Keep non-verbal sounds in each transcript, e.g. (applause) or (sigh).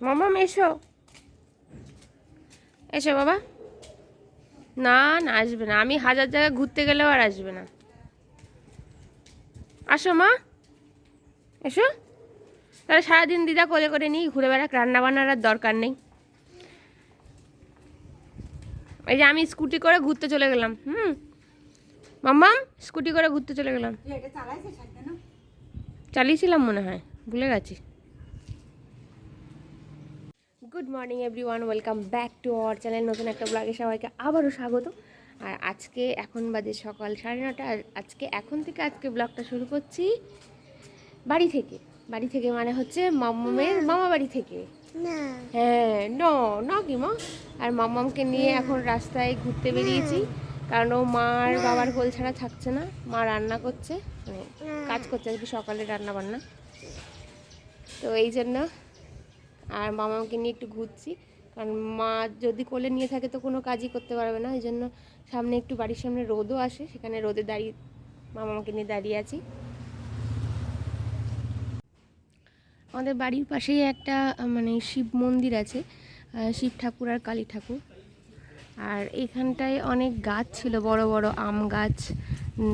মামাম এসো। এসো বাবা। না না আসবে না। আমি হাজার জায়গায় ঘুরতে গেলেও আর আসবে না। আসো মা। এসো। তাহলে সারাদিন দিদা কোলে করে নিই ঘুরে বেড়াক। রান্না বান্নার আর দরকার নেই। এই যে আমি স্কুটি করে ঘুরতে চলে গেলাম। হুম। মাম্মাম স্কুটি করে ঘুরতে চলে গেলাম? চালিয়েছিলাম মনে হয়। ভুলে গেছি। Good morning everyone welcome back to our channel নতুন একটা ব্লগে সবাইকে আবারও স্বাগত। আর আজকে এখন বাজে সকাল সাড়ে নটা। আর আজকে এখন থেকে আজকে ব্লগটা শুরু করছি বাড়ি থেকে। বাড়ি থেকে মানে হচ্ছে মাম্মামের মামা বাড়ি থেকে। হ্যাঁ ন না কি মা আর মাম্মামকে নিয়ে এখন রাস্তায় ঘুরতে বেরিয়েছি। কারণ ও মার বাবার কোল ছাড়া থাকছে না। মা রান্না করছে। মানে কাজ করছে আর কি সকালে রান্না বান্না তো এই জন্য আর মামাকে নিয়ে একটু ঘুরছি। কারণ মা যদি কোলে নিয়ে থাকে তো কোনো কাজই করতে পারবে না। এই জন্য সামনে একটু বাড়ির সামনে রোদও আসে, সেখানে রোদে দাঁড়িয়ে মামাকে নিয়ে দাঁড়িয়ে আছি। আমাদের বাড়ির পাশেই একটা মানে শিব মন্দির আছে শিব ঠাকুর আর কালী ঠাকুর। আর এখানটায় অনেক গাছ ছিল, বড় বড় আম গাছ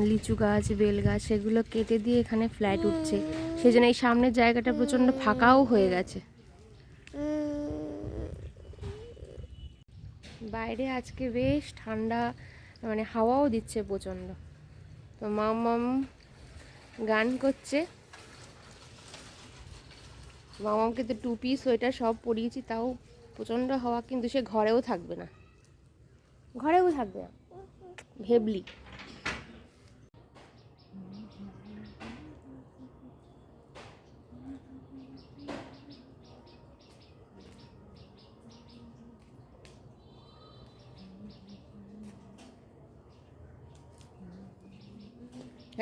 লিচু গাছ বেল গাছ সেগুলো কেটে দিয়ে এখানে ফ্ল্যাট উঠছে। সেই জন্য এই সামনের জায়গাটা প্রচণ্ড ফাঁকাও হয়ে গেছে। বাইরে আজকে বেশ ঠান্ডা মানে হাওয়াও দিচ্ছে প্রচণ্ড। তো মাম মাম গান করছে। মামাকে তো টুপি সোয়েটার সব পরিয়েছি তাও প্রচণ্ড হাওয়া কিন্তু সে ঘরেও থাকবে না। ঘরেও থাকবে না। ভেবলি।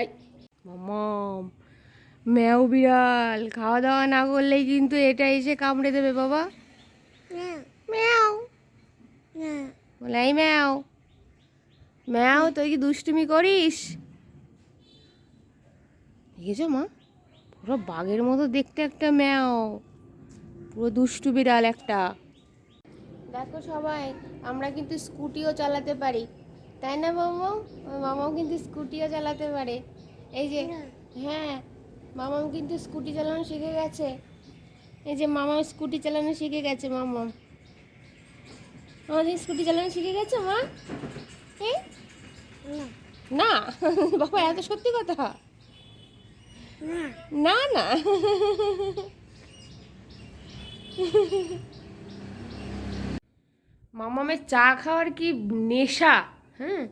এই মামাম ম্যাও বিড়াল খাওয়া দাওয়া না করলেই কিন্তু এটা এসে কামড়ে দেবে বাবা। ম্যাও। বলে এই ম্যাও ম্যাও তুই কি দুষ্টুমি করিস? দেখেছ মা? পুরো বাঘের মতো দেখতে একটা ম্যাও। পুরো দুষ্টু বিড়াল একটা। দেখো সবাই আমরা কিন্তু স্কুটিও চালাতে পারি। তাই না মামাও মামাও কিন্তু স্কুটিও চালাতে পারে। এই যে হ্যাঁ মামাম কিন্তু স্কুটি চালানো শিখে গেছে। এই যে মামাও স্কুটি চালানো শিখে গেছে মামাম আমাদের স্কুটি চালানো শিখে গেছে মা? এই? না। (laughs) বাবা এত সত্যি কথা? না না। মামামের চা খাওয়ার কি নেশা? হ্যাঁ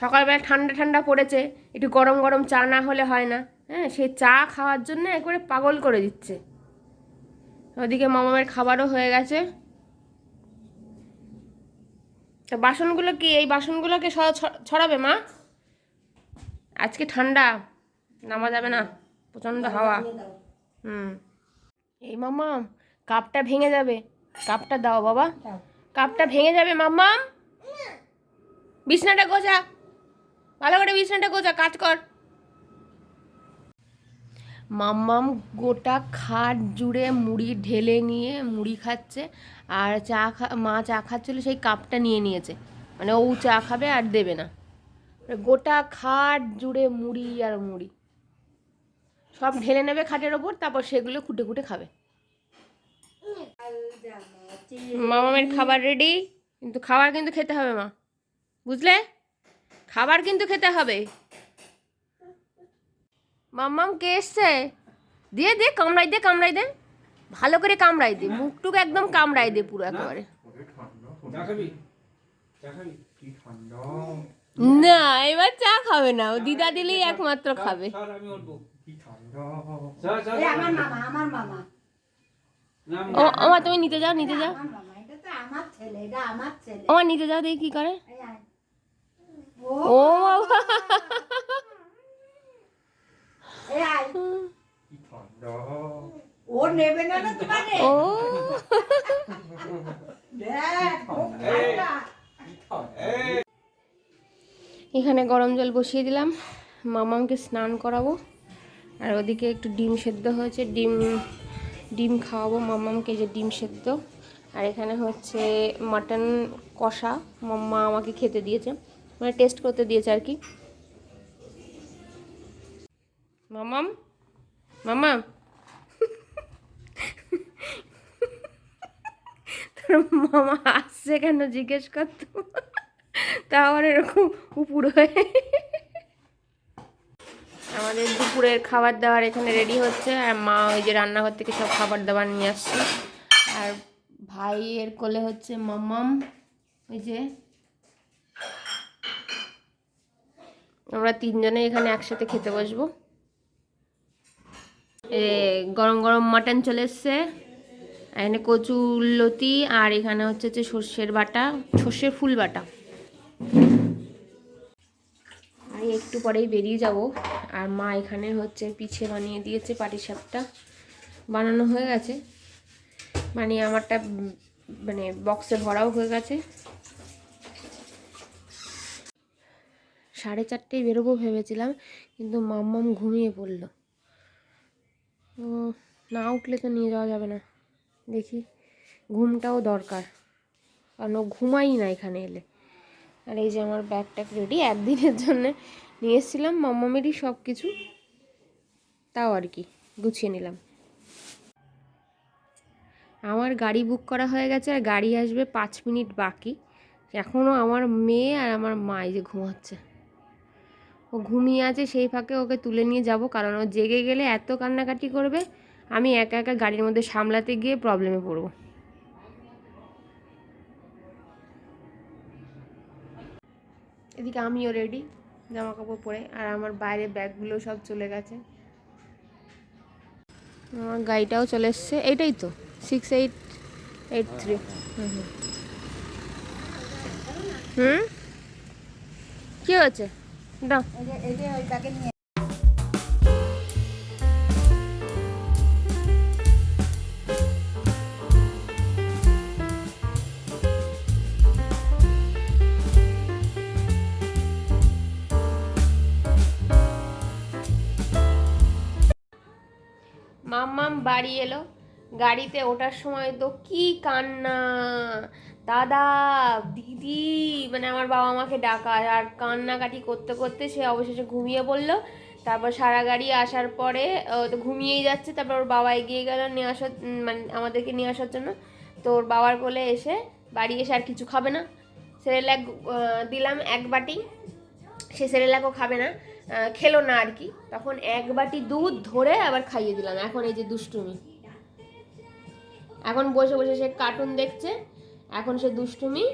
সকালবেলা ঠান্ডা ঠান্ডা পড়েছে একটু গরম গরম চা না হলে হয় না। হ্যাঁ সে চা খাওয়ার জন্য একবারে পাগল করে দিচ্ছে। ওদিকে মামামের খাবারও হয়ে গেছে। তা বাসনগুলো কি এই বাসনগুলোকে ছড়াবে মা? আজকে ঠান্ডা নামা যাবে না প্রচণ্ড হাওয়া। হুম। এই মাম্মা কাপটা ভেঙে যাবে। কাপটা দাও বাবা। কাপটা ভেঙে যাবে মাম্মাম বিছনাটা গোছা। ভালো করে বিছনাটা গোছা, কাজ কর। মাম্মাম গোটা খাট জুড়ে মুড়ি ঢেলে নিয়ে মুড়ি খাচ্ছে আর চা খা, মা চা খাচ্ছিল, সেই কাপটা নিয়ে নিয়েছে। মানে ও চা খাবে আর দেবে না। গোটা খাট জুড়ে মুড়ি আর মুড়ি। সব ঢেলে নেবে খাটের ওপর, তারপর সেগুলো খুঁটে খুঁটে খাবে। মামামের খাবার রেডি কিন্তু খাবার কিন্তু খেতে হবে মা। বুঝলে? খাবার কিন্তু খেতে হবে। মাম্মাম কে এসছে? দিয়ে দে কামড়াই দে কামড়াই দে। ভালো করে কামড়াই দে মুখটুকু একদম কামড়াই দে পুরো একেবারে। না এবার চা খাবে না ও দিদা দিলেই একমাত্র খাবে। স্যার আমি উঠবো কি ঠান্ডা। চা চা এই আমার মামা আমার মামা। না ও আমার তুমি নিতে যাও নিতে যাও। আমার নিতে যাও দেখি কি করে। ও বাবা। ঠান্ডা ও নেবে না না তোমারে ও। দেখ খুব এই। ঠান্ডা। কি ঠান্ডা এখানে গরম জল বসিয়ে দিলাম। মামাকে স্নান করাবো। আর ওদিকে একটু ডিম সেদ্ধ হয়েছে। ডিম ডিম খাওয়াবো মাম্মামকে যে ডিম সেদ্ধ। আর এখানে হচ্ছে মাটন কষা। মাম্মা আমাকে খেতে দিয়েছে। মানে টেস্ট করতে দিয়েছে আর কি। মামাম? মামাম? তোর মামা আসছে কেন জিজ্ঞেস করতো তা। আবার এরকম উপুর হয়ে। আমাদের দুপুরের খাবার দাবার এখানে রেডি হচ্ছে। আর মা ওই যে রান্নাঘর থেকে সব খাবার দাবার নিয়ে আসছে। আর ভাইয়ের কোলে হচ্ছে মাম্মাম ওই যে আমরা তিনজনে এখানে একসাথে খেতে বসবো। গরম গরম মাটন চলে এসছে। এখানে কচু লতি আর এখানে হচ্ছে যে সর্ষের বাটা, সর্ষের ফুল বাটা। আর একটু পরেই বেরিয়ে যাব। আর মা এখানে হচ্ছে পিছে বানিয়ে দিয়েছে পাটিসাপটা বানানো হয়ে গেছে। মানে আমারটা মানে বক্সে ভরাও হয়ে গেছে। সাড়ে চারটেই বেরোবো ভেবেছিলাম, কিন্তু মাম্মাম ঘুমিয়ে পড়ল। ও, না উঠলে তো নিয়ে যাওয়া যাবে না। দেখি, ঘুমটাও দরকার। কারণ ও ঘুমাই না এখানে এলে। আর এই যে আমার ব্যাগ ট্যাগ রেডি একদিনের জন্য নিয়ে এসেছিলাম মাম্মামেরই সব কিছু। তাও আর কি, গুছিয়ে নিলাম। আমার গাড়ি বুক করা হয়ে গেছে, আর গাড়ি আসবে পাঁচ মিনিট বাকি। এখনও আমার মেয়ে আর আমার মা এই যে ঘুমাচ্ছে। ও ঘুমিয়ে আছে সেই ফাঁকে ওকে তুলে নিয়ে যাব, কারণ ও জেগে গেলে এত কান্নাকাটি করবে, আমি একা একা গাড়ির মধ্যে সামলাতে গিয়ে প্রবলেমে পড়ব। এদিকে আমিও রেডি জামা কাপড় পরে, আর আমার বাইরে ব্যাগগুলো সব চলে গেছে। আমার গাড়িটাও চলে এসছে, এইটাই তো সিক্স এইট এইট থ্রি হুম কী হচ্ছে নিয়ে মাম্মাম বাড়ি এলো। গাড়িতে ওঠার সময় তো কি কান্না। দাদা, দিদি মানে আমার বাবা মাকে ডাকা আর কান্নাকাটি করতে করতে সে অবশেষে ঘুমিয়ে পড়ল। তারপর সারা গাড়ি আসার পরে তো ঘুমিয়েই যাচ্ছে। তারপর ওর বাবা এগিয়ে গেল নিয়ে আসার মানে আমাদেরকে নিয়ে আসার জন্য। তো ওর বাবার কোলে এসে বাড়ি এসে আর কিছু খাবে না। সেরেলাক দিলাম এক বাটি। সে সেরেলাকও খাবে না। খেলো না আর কি। তখন এক বাটি দুধ ধরে আবার খাইয়ে দিলাম। এখন এই যে দুষ্টুমি। এখন বসে বসে সে কার্টুন দেখছে, এখন সে দুষ্টুমি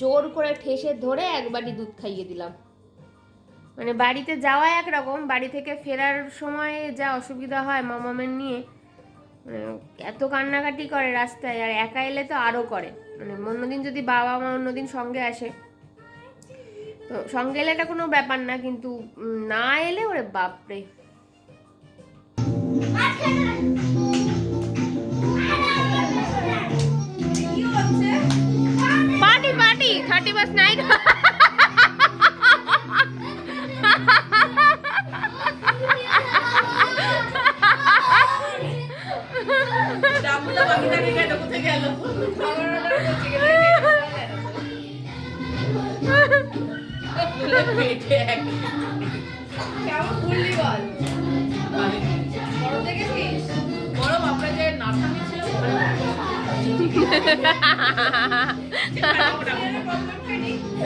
জোর করে ঠেসে ধরে এক বাটি দুধ খাইয়ে দিলাম। মানে বাড়িতে যাওয়া একরকম, বাড়ি থেকে ফেরার সময় যা অসুবিধা হয় মামামের নিয়ে মানে এত কান্নাকাটি করে রাস্তায়, আর একা এলে তো আরও করে। মানে অন্যদিন যদি বাবা মা অন্যদিন সঙ্গে আসে, তো সঙ্গে এলে এটা কোনো ব্যাপার না, কিন্তু না এলে ওরে বাপরে। was night. কেমন ঘুরলি বল বড় দেখেছিস বড় বাপরা যে নার্সামি ছিল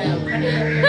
so.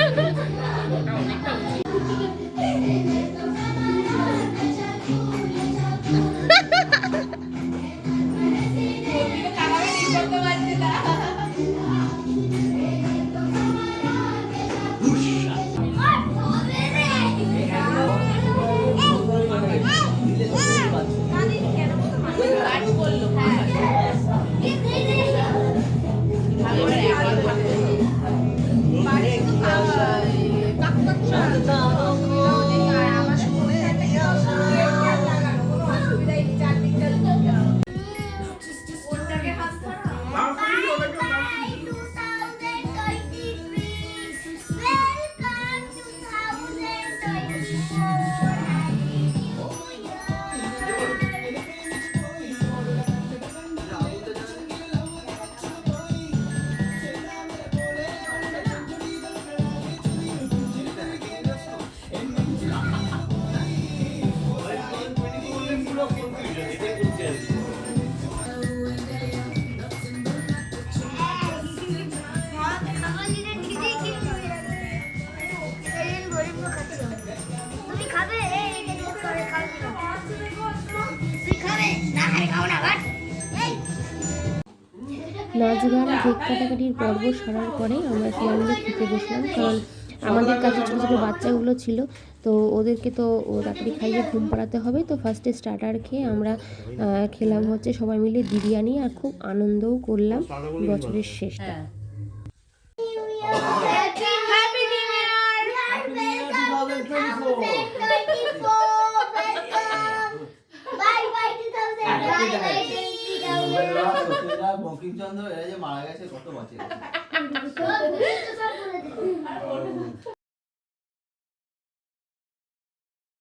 নাচ গান কেক কাটাকাটির পর্ব সারার পরে আমরা সবাই মিলে খেতে বসলাম কারণ আমাদের কাছে ছোটো ছোটো বাচ্চাগুলো ছিল তো ওদেরকে তো তাড়াতাড়ি খাইয়ে ঘুম পাড়াতে হবে তো ফার্স্টে স্টার্টার খেয়ে আমরা খেলাম হচ্ছে সবাই মিলে বিরিয়ানি আর খুব আনন্দও করলাম বছরের শেষটা। হ্যাঁ। 2024. এরা যে মারা গেছে কত বাঁচিয়ে।